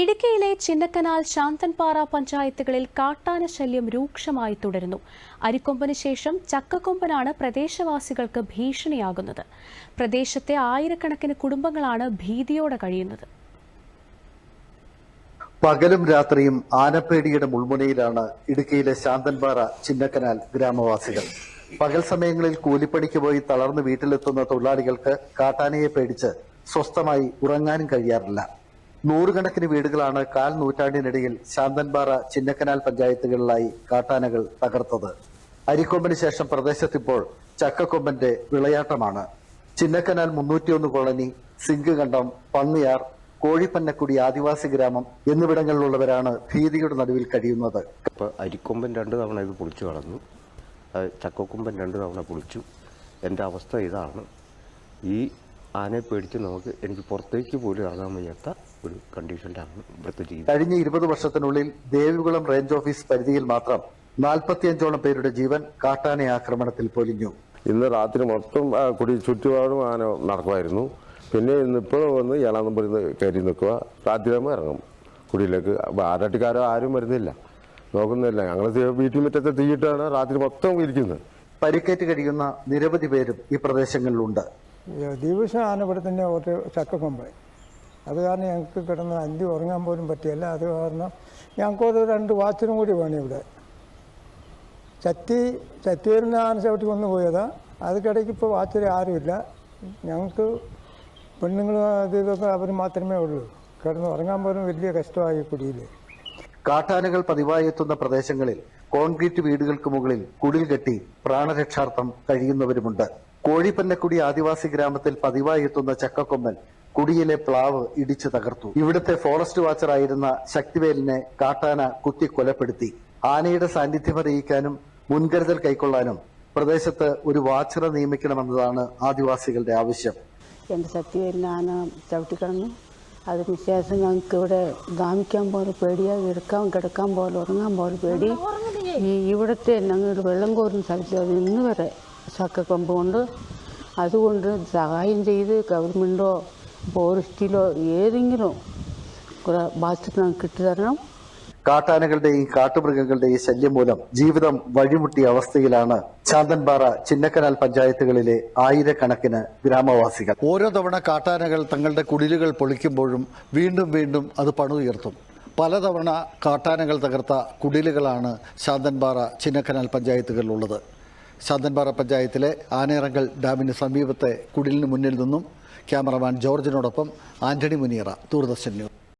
ഇടുക്കിയിലെ ചിന്നക്കനാൽ ശാന്തൻപാറ പഞ്ചായത്തുകളിൽ കാട്ടാന ശല്യം രൂക്ഷമായി തുടരുന്നു. അരിക്കൊമ്പന് ശേഷം ചക്കക്കൊമ്പനാണ് പ്രദേശവാസികൾക്ക് ഭീഷണിയാകുന്നത്. പ്രദേശത്തെ ആയിരക്കണക്കിന് കുടുംബങ്ങളാണ് ഭീതിയോടെ കഴിയുന്നത്. പകലും രാത്രിയും ആനപ്പേടിയുടെ മുൾമുനയിലാണ് ഇടുക്കിയിലെ ശാന്തൻപാറ ചിന്നക്കനാൽ ഗ്രാമവാസികൾ. പകൽ സമയങ്ങളിൽ കൂലിപ്പണിക്ക് പോയി തളർന്ന് വീട്ടിലെത്തുന്ന തൊഴിലാളികൾക്ക് കാട്ടാനയെ പേടിച്ച് സ്വസ്ഥമായി ഉറങ്ങാനും കഴിയാറില്ല. നൂറുകണക്കിന് വീടുകളാണ് കാൽ നൂറ്റാണ്ടിനിടയിൽ ശാന്തൻപാറ ചിന്നക്കനാൽ പഞ്ചായത്തുകളിലായി കാട്ടാനകൾ തകർത്തത്. അരിക്കൊമ്പന് ശേഷം പ്രദേശത്തിപ്പോൾ ചക്കക്കൊമ്പന്റെ വിളയാട്ടമാണ്. ചിന്നക്കനാൽ മുന്നൂറ്റിയൊന്ന് കോളനി സിങ്ക് കണ്ടം പന്നിയാർ കോഴിപ്പന്നക്കുടി ആദിവാസി ഗ്രാമം എന്നിവിടങ്ങളിലുള്ളവരാണ് ഭീതിയുടെ നടുവിൽ കഴിയുന്നത്. ഇപ്പോൾ അരിക്കൊമ്പൻ രണ്ടു തവണ ഇത് പൊളിച്ചു കളഞ്ഞു. ചക്കക്കൊമ്പൻ രണ്ട് തവണ പൊളിച്ചു. എന്റെ അവസ്ഥ ഇതാണ്. ഈ ആനയെ പേടിച്ച് നമുക്ക് എനിക്ക് പുറത്തേക്ക് പോലും ഇറങ്ങാൻ വയ്യാത്ത ഒരു കണ്ടീഷനിലാണ് ഇവിടുത്തെ ജീവിതം. കഴിഞ്ഞ ഇരുപത് വർഷത്തിനുള്ളിൽ ദേവികുളം റേഞ്ച് ഓഫീസ് പരിധിയിൽ മാത്രം നാൽപ്പത്തിയഞ്ചോളം പേരുടെ ജീവൻ കാട്ടാന ആക്രമണത്തിൽ പൊലിഞ്ഞു. ഇന്ന് രാത്രി മൊത്തം കുടി ചുറ്റുപാടും ആന നടക്കുമായിരുന്നു. പിന്നെ ഇന്നിപ്പോൾ വന്ന് ഏഴാം നമ്പറിൽ കയറി നിൽക്കുക. രാത്രിയാകുമ്പോൾ ഇറങ്ങും. കുടിയിലേക്ക് ആരാട്ടിക്കാരോ ആരും വരുന്നില്ല. നോക്കുന്നില്ല. ഞങ്ങൾ വീട്ടിൽ മുറ്റത്തെ തീയിട്ടാണ് രാത്രി മൊത്തം ഇരിക്കുന്നത്. പരിക്കേറ്റ് കഴിയുന്ന നിരവധി പേരും ഈ പ്രദേശങ്ങളിലുണ്ട്. ദിവസം ആന ഇവിടെ തന്നെ ഒരു ചക്കക്കൊമ്പ് അത് കാരണം ഞങ്ങൾക്ക് കിടന്ന് അന്തി ഉറങ്ങാൻ പോലും പറ്റിയല്ല. അത് കാരണം ഞങ്ങൾക്കൊരു രണ്ട് വാച്ചിനും കൂടി വേണം ഇവിടെ. ചത്തി ചത്തി വരുന്ന ആന ചവിട്ടി വന്നു പോയതാ. അതിക്കിടയ്ക്ക് ഇപ്പോൾ വാച്ചിൽ ആരുമില്ല. ഞങ്ങൾക്ക് പെണ്ണുങ്ങൾ അത് ഇതൊക്കെ അവർ മാത്രമേ ഉള്ളൂ. കിടന്ന് ഉറങ്ങാൻ പോലും വലിയ കഷ്ടമായി കുടിയിൽ കാട്ടാനകൾ പതിവായി എത്തുന്ന പ്രദേശങ്ങളിൽ കോൺക്രീറ്റ് വീടുകൾക്ക് മുകളിൽ കുടിൽ കെട്ടി പ്രാണരക്ഷാർത്ഥം കഴിയുന്നവരുമുണ്ട്. കോഴിപ്പന്നക്കുടി ആദിവാസി ഗ്രാമത്തിൽ പതിവായി എത്തുന്ന ചക്കക്കൊമ്പൻ കുടിയിലെ പ്ലാവ് ഇടിച്ചു തകർത്തു. ഇവിടുത്തെ ഫോറസ്റ്റ് വാച്ചറായിരുന്ന ശക്തിവേലിനെ കാട്ടാന കുത്തി കൊലപ്പെടുത്തി. ആനയുടെ സാന്നിധ്യം അറിയിക്കാനും മുൻകരുതൽ കൈക്കൊള്ളാനും പ്രദേശത്ത് ഒരു വാച്ചറെ നിയമിക്കണമെന്നതാണ് ആദിവാസികളുടെ ആവശ്യം. എന്റെ ശക്തിവേലിന് ആന ചവിട്ടിക്കിടന്നു. അതിനുശേഷം ഞങ്ങൾക്ക് ഇവിടെ ഗാമിക്കാൻ പോലെ പേടിയാ എടുക്കാൻ കിടക്കാൻ പോലെ ഉറങ്ങാൻ പോലെ പേടി. ഈ ഇവിടുത്തെ ഞങ്ങൾ വെള്ളം കോരുന്ന സ്ഥലത്ത് അത് ഇന്ന് വരെ ചക്കക്കൊമ്പ് കൊണ്ട് അതുകൊണ്ട് സഹായം ചെയ്ത് ഗവൺമെന്റോ ഫോറസ്റ്റിലോ ഏതെങ്കിലും കുറെ ഞങ്ങൾക്ക് ഇട്ടുതരണം കാട്ടാനകളുടെയും കാട്ടുമൃഗങ്ങളുടെയും ശല്യം മൂലം ജീവിതം വഴിമുട്ടിയ അവസ്ഥയിലാണ് ചാന്തൻപാറ ചിന്നക്കനാൽ പഞ്ചായത്തുകളിലെ ആയിരക്കണക്കിന് ഗ്രാമവാസികൾ. ഓരോ തവണ കാട്ടാനകൾ തങ്ങളുടെ കുടിലുകൾ പൊളിക്കുമ്പോഴും വീണ്ടും വീണ്ടും അത് പണുയർത്തും പലതവണ കാട്ടാനകൾ തകർത്ത കുടിലുകളാണ് ശാന്തൻപാറ ചിന്നക്കനാൽ പഞ്ചായത്തുകളിലുള്ളത്. ശാന്തൻപാറ പഞ്ചായത്തിലെ ആനേറങ്കൽ ഡാമിന് സമീപത്തെ കുടിലിന് മുന്നിൽ നിന്നും ക്യാമറമാൻ ജോർജിനോടൊപ്പം ആന്റണി മുനിയറ ദൂരദർശൻ ന്യൂസ്.